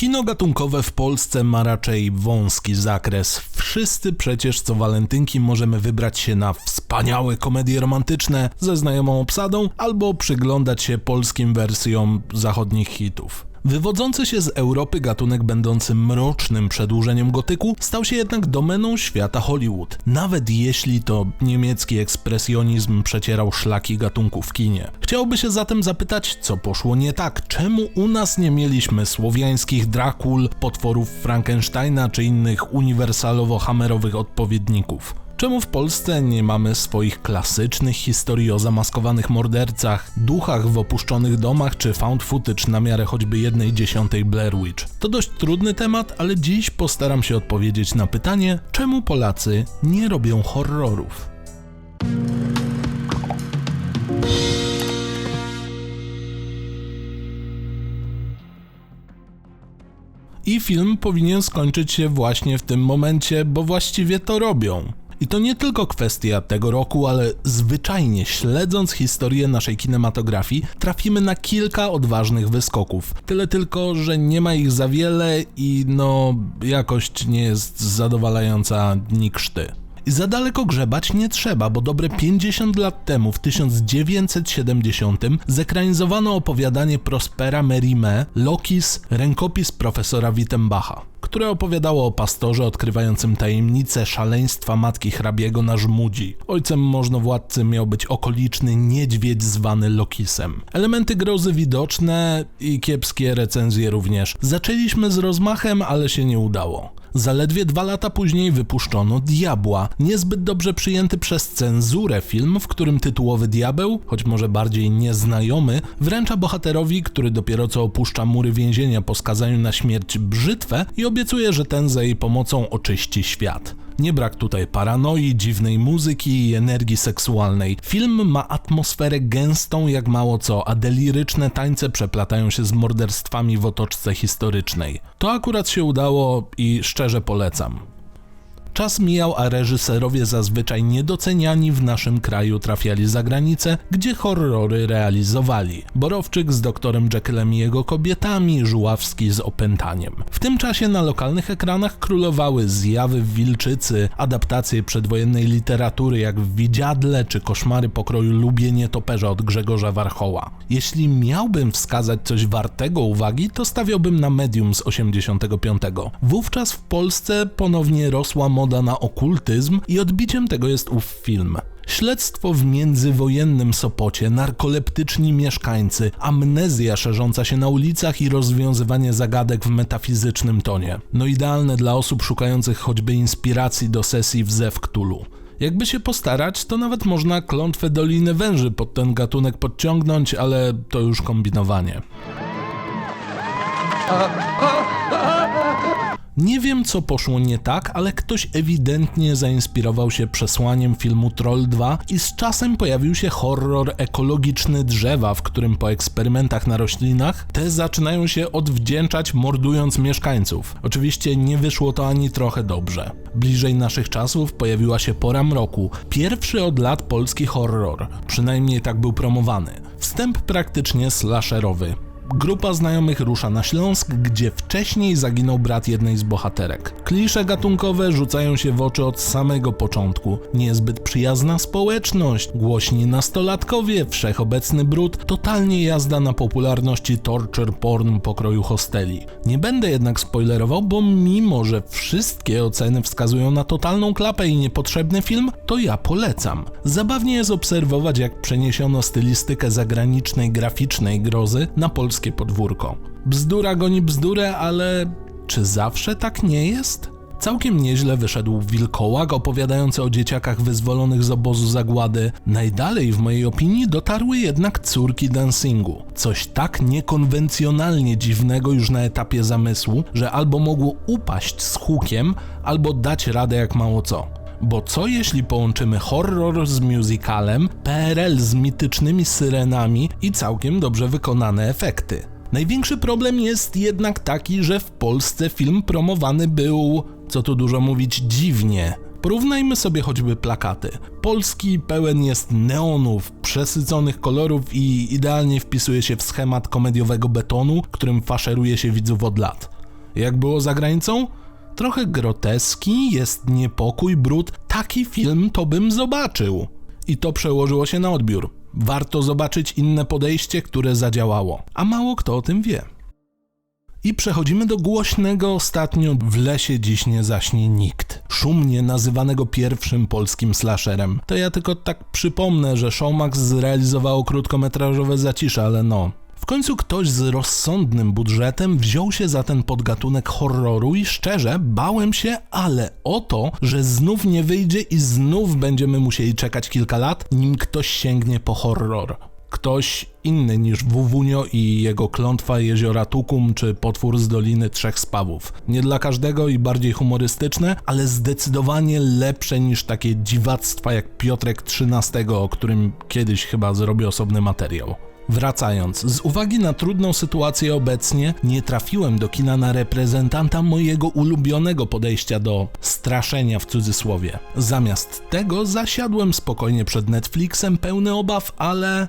Kino gatunkowe w Polsce ma raczej wąski zakres. Wszyscy przecież co walentynki możemy wybrać się na wspaniałe komedie romantyczne ze znajomą obsadą albo przyglądać się polskim wersjom zachodnich hitów. Wywodzący się z Europy gatunek będący mrocznym przedłużeniem gotyku stał się jednak domeną świata Hollywood, nawet jeśli to niemiecki ekspresjonizm przecierał szlaki gatunku w kinie. Chciałoby się zatem zapytać, co poszło nie tak, czemu u nas nie mieliśmy słowiańskich Drakul, potworów Frankensteina czy innych uniwersalowo-hamerowych odpowiedników. Czemu w Polsce nie mamy swoich klasycznych historii o zamaskowanych mordercach, duchach w opuszczonych domach czy found footage na miarę choćby jednej dziesiątej Blair Witch? To dość trudny temat, ale dziś postaram się odpowiedzieć na pytanie, czemu Polacy nie robią horrorów. I film powinien skończyć się właśnie w tym momencie, bo właściwie to robią. I to nie tylko kwestia tego roku, ale zwyczajnie śledząc historię naszej kinematografii, trafimy na kilka odważnych wyskoków. Tyle tylko, że nie ma ich za wiele i no, jakość nie jest zadowalająca ni krzty. I za daleko grzebać nie trzeba, bo dobre 50 lat temu, w 1970, zekranizowano opowiadanie Prospera Merime, Lokis, rękopis profesora Wittenbacha które opowiadało o pastorze odkrywającym tajemnicę szaleństwa matki hrabiego na Żmudzi. Ojcem możnowładcy miał być okoliczny niedźwiedź zwany Lokisem. Elementy grozy widoczne i kiepskie recenzje również. Zaczęliśmy z rozmachem, ale się nie udało. Zaledwie dwa lata później wypuszczono Diabła, niezbyt dobrze przyjęty przez cenzurę film, w którym tytułowy diabeł, choć może bardziej nieznajomy, wręcza bohaterowi, który dopiero co opuszcza mury więzienia po skazaniu na śmierć brzytwę i obiecuje, że ten za jej pomocą oczyści świat. Nie brak tutaj paranoi, dziwnej muzyki i energii seksualnej. Film ma atmosferę gęstą jak mało co, a deliryczne tańce przeplatają się z morderstwami w otoczce historycznej. To akurat się udało i szczerze polecam. Czas mijał, a reżyserowie zazwyczaj niedoceniani w naszym kraju trafiali za granicę, gdzie horrory realizowali. Borowczyk z doktorem Jekyllem i jego kobietami, Żuławski z opętaniem. W tym czasie na lokalnych ekranach królowały zjawy w Wilczycy, adaptacje przedwojennej literatury jak w Widziadle czy koszmary pokroju Lubię nietoperza od Grzegorza Warchoła. Jeśli miałbym wskazać coś wartego uwagi, to stawiałbym na Medium z 85. Wówczas w Polsce ponownie rosła moda na okultyzm i odbiciem tego jest ów film. Śledztwo w międzywojennym Sopocie, narkoleptyczni mieszkańcy, amnezja szerząca się na ulicach i rozwiązywanie zagadek w metafizycznym tonie. No idealne dla osób szukających choćby inspiracji do sesji w Zew Cthulhu. Jakby się postarać, to nawet można klątwę Doliny Węży pod ten gatunek podciągnąć, ale to już kombinowanie. Nie wiem, co poszło nie tak, ale ktoś ewidentnie zainspirował się przesłaniem filmu Troll 2 i z czasem pojawił się horror ekologiczny drzewa, w którym po eksperymentach na roślinach te zaczynają się odwdzięczać mordując mieszkańców. Oczywiście nie wyszło to ani trochę dobrze. Bliżej naszych czasów pojawiła się Pora Mroku, pierwszy od lat polski horror, przynajmniej tak był promowany. Wstęp praktycznie slasherowy. Grupa znajomych rusza na Śląsk, gdzie wcześniej zaginął brat jednej z bohaterek. Klisze gatunkowe rzucają się w oczy od samego początku. Niezbyt przyjazna społeczność, głośni nastolatkowie, wszechobecny brud, totalnie jazda na popularności torture porn pokroju hosteli. Nie będę jednak spoilerował, bo mimo, że wszystkie oceny wskazują na totalną klapę i niepotrzebny film, to ja polecam. Zabawnie jest obserwować, jak przeniesiono stylistykę zagranicznej graficznej grozy na polski podwórko. Bzdura goni bzdurę, ale czy zawsze tak nie jest? Całkiem nieźle wyszedł wilkołak opowiadający o dzieciakach wyzwolonych z obozu zagłady. Najdalej w mojej opinii dotarły jednak córki dancingu. Coś tak niekonwencjonalnie dziwnego już na etapie zamysłu, że albo mogło upaść z hukiem, albo dać radę jak mało co. Bo co jeśli połączymy horror z musicalem, PRL z mitycznymi syrenami i całkiem dobrze wykonane efekty? Największy problem jest jednak taki, że w Polsce film promowany był, co tu dużo mówić, dziwnie. Porównajmy sobie choćby plakaty. Polski pełen jest neonów, przesyconych kolorów i idealnie wpisuje się w schemat komediowego betonu, którym faszeruje się widzów od lat. Jak było za granicą? Trochę groteski, jest niepokój, brud. Taki film to bym zobaczył. I to przełożyło się na odbiór. Warto zobaczyć inne podejście, które zadziałało. A mało kto o tym wie. I przechodzimy do głośnego ostatnio w lesie dziś nie zaśnie nikt. Szumnie nazywanego pierwszym polskim slasherem. To ja tylko tak przypomnę, że Showmax zrealizowało krótkometrażowe zacisze, ale no. Końcu ktoś z rozsądnym budżetem wziął się za ten podgatunek horroru i szczerze bałem się, ale o to, że znów nie wyjdzie i znów będziemy musieli czekać kilka lat, nim ktoś sięgnie po horror ktoś inny niż Wuwunio i jego klątwa jeziora Tukum czy potwór z Doliny Trzech Spawów. Nie dla każdego i bardziej humorystyczne, ale zdecydowanie lepsze niż takie dziwactwa jak Piotrek XIII, o którym kiedyś chyba zrobię osobny materiał. Wracając, z uwagi na trudną sytuację obecnie, nie trafiłem do kina na reprezentanta mojego ulubionego podejścia do straszenia w cudzysłowie. Zamiast tego zasiadłem spokojnie przed Netflixem pełny obaw, ale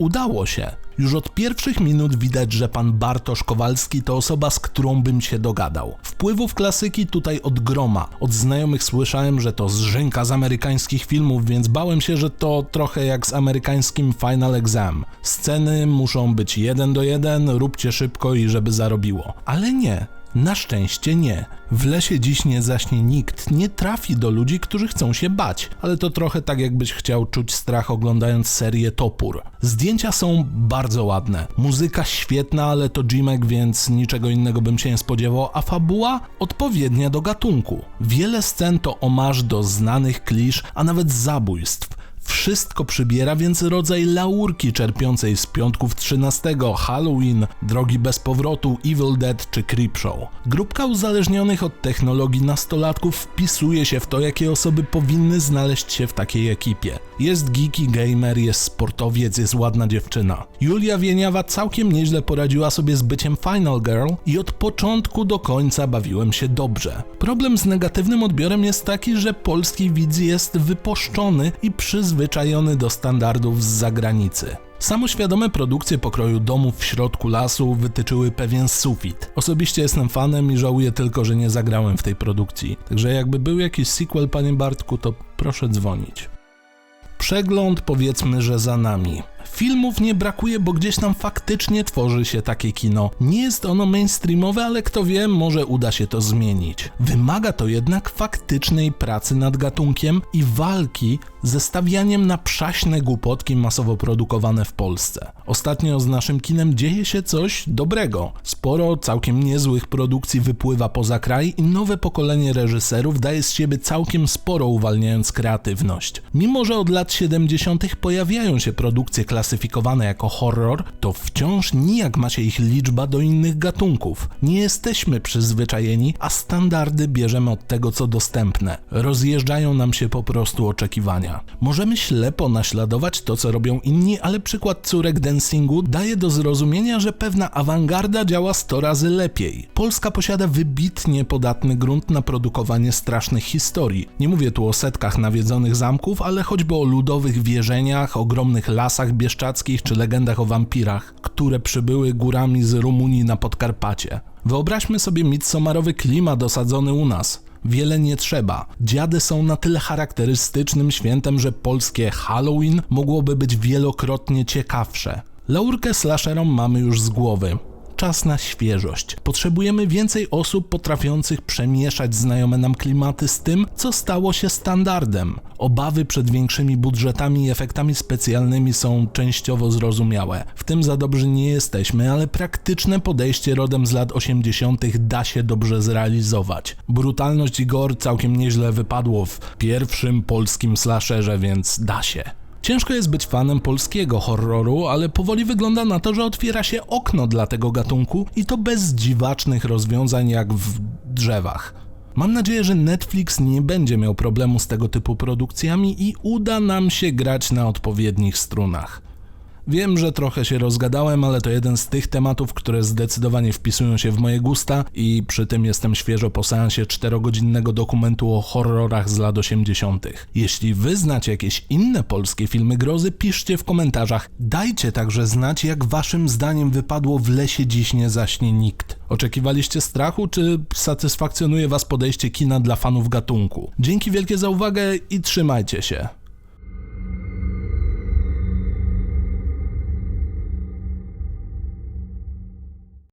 Udało się. Już od pierwszych minut widać, że pan Bartosz Kowalski to osoba, z którą bym się dogadał. Wpływów klasyki tutaj od groma. Od znajomych słyszałem, że to zrzynka z amerykańskich filmów, więc bałem się, że to trochę jak z amerykańskim Final Exam. Sceny muszą być jeden do jeden, róbcie szybko i żeby zarobiło. Ale nie. Na szczęście nie. W lesie dziś nie zaśnie nikt, nie trafi do ludzi, którzy chcą się bać, ale to trochę tak jakbyś chciał czuć strach oglądając serię Topór. Zdjęcia są bardzo ładne, muzyka świetna, ale to Jimek, więc niczego innego bym się nie spodziewał, a fabuła odpowiednia do gatunku. Wiele scen to omarz do znanych klisz, a nawet zabójstw wszystko przybiera więc rodzaj laurki czerpiącej z piątków 13, Halloween, Drogi bez powrotu, Evil Dead czy Creepshow. Grupka uzależnionych od technologii nastolatków wpisuje się w to, jakie osoby powinny znaleźć się w takiej ekipie. Jest geeky gamer, jest sportowiec, jest ładna dziewczyna. Julia Wieniawa całkiem nieźle poradziła sobie z byciem Final Girl i od początku do końca bawiłem się dobrze. Problem z negatywnym odbiorem jest taki, że polski widz jest wyposzczony i przyzwyczajony do standardów z zagranicy. Samoświadome produkcje pokroju domów w środku lasu wytyczyły pewien sufit. Osobiście jestem fanem i żałuję tylko, że nie zagrałem w tej produkcji. Także jakby był jakiś sequel, panie Bartku, to proszę dzwonić. Przegląd powiedzmy, że za nami. Filmów nie brakuje, bo gdzieś tam faktycznie tworzy się takie kino. Nie jest ono mainstreamowe, ale kto wie, może uda się to zmienić. Wymaga to jednak faktycznej pracy nad gatunkiem i walki ze stawianiem na przaśne głupotki masowo produkowane w Polsce. Ostatnio z naszym kinem dzieje się coś dobrego. Sporo całkiem niezłych produkcji wypływa poza kraj i nowe pokolenie reżyserów daje z siebie całkiem sporo uwalniając kreatywność. Mimo, że od lat 70. pojawiają się produkcje klasyfikowane jako horror, to wciąż nijak ma się ich liczba do innych gatunków. Nie jesteśmy przyzwyczajeni, a standardy bierzemy od tego, co dostępne. Rozjeżdżają nam się po prostu oczekiwania. Możemy ślepo naśladować to, co robią inni, ale przykład córek dancingu daje do zrozumienia, że pewna awangarda działa 100 razy lepiej. Polska posiada wybitnie podatny grunt na produkowanie strasznych historii. Nie mówię tu o setkach nawiedzonych zamków, ale choćby o ludowych wierzeniach, ogromnych lasach bieszczadzkich czy legendach o wampirach, które przybyły górami z Rumunii na Podkarpacie. Wyobraźmy sobie midsommarowy klimat osadzony u nas. Wiele nie trzeba. Dziady są na tyle charakterystycznym świętem, że polskie Halloween mogłoby być wielokrotnie ciekawsze. Laurkę slasherom mamy już z głowy czas na świeżość. Potrzebujemy więcej osób potrafiących przemieszać znajome nam klimaty z tym, co stało się standardem. Obawy przed większymi budżetami i efektami specjalnymi są częściowo zrozumiałe. W tym za dobrzy nie jesteśmy, ale praktyczne podejście rodem z lat 80. da się dobrze zrealizować. Brutalność i gore całkiem nieźle wypadło w pierwszym polskim slasherze, więc da się. Ciężko jest być fanem polskiego horroru, ale powoli wygląda na to, że otwiera się okno dla tego gatunku i to bez dziwacznych rozwiązań jak w drzewach. Mam nadzieję, że Netflix nie będzie miał problemu z tego typu produkcjami i uda nam się grać na odpowiednich strunach. Wiem, że trochę się rozgadałem, ale to jeden z tych tematów, które zdecydowanie wpisują się w moje gusta i przy tym jestem świeżo po seansie 4-godzinnego dokumentu o horrorach z lat 80. Jeśli wy znacie jakieś inne polskie filmy grozy, piszcie w komentarzach. Dajcie także znać, jak waszym zdaniem wypadło w lesie dziś nie zaśnie nikt. Oczekiwaliście strachu, czy satysfakcjonuje was podejście kina dla fanów gatunku? Dzięki wielkie za uwagę i trzymajcie się.